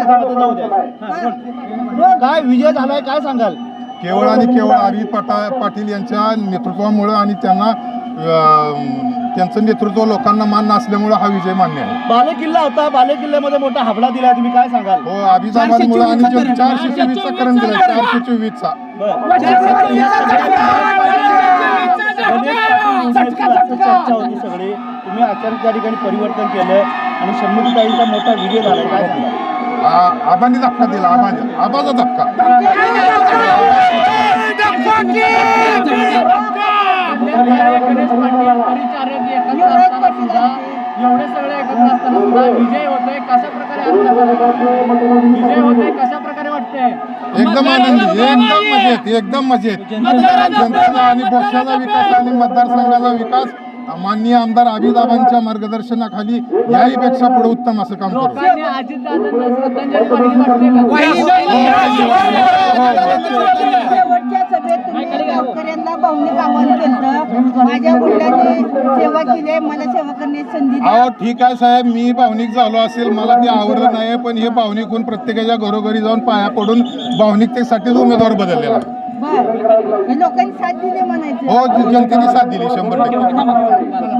आता जाऊ द्या. काय? विजय झालाय काय सांगाल? केवळ आणि केवळ अरविंद पाटा पाटील यांच्या नेतृत्वामुळं आणि त्यांना अं, त्यांचं नेतृत्व लोकांना मान्य असल्यामुळं हा विजय मान्य आहे. बाले किल्ला होता. बाले किल्ल्यामध्ये मोठा हबला दिलाय. तुम्ही काय सांगाल? हो अभिजाबादमुळे आणि जो चारशे चोवीसचा करण दिला चारशे चोवीसचा. चर्चा होती सगळी. तुम्ही अचानक त्या ठिकाणी परिवर्तन केलंय आणि शंभूताईंचा मोठा विजय झालाय. काय सांगाल? आबांनी धक्का दिला आबाने आबाचा धक्का एवढे सगळे एकत्र असताना सुद्धा विजय होतोय कशा प्रकारे विजय होतोय कशा प्रकारे वाटतंय एकदम आनंदी एकदम मजेत एकदम मजेत. जनतेचा आणि पक्षाचा विकास आणि मतदारसंघाचा विकास माननीय आमदार अभिदाबांच्या मार्गदर्शनाखाली याहीपेक्षा पुढे उत्तम असं काम अहो ठीक आहे साहेब. मी भावनिक झालो असेल. मला ते आवडलं नाही पण हे भावनिक होऊन प्रत्येकाच्या घरोघरी जाऊन पाया पडून भावनिकतेसाठीच उमेदवार बदललेला लोकांनी साथ दिली म्हणायचं. हो जनतेने साथ दिली शंभर टक्के.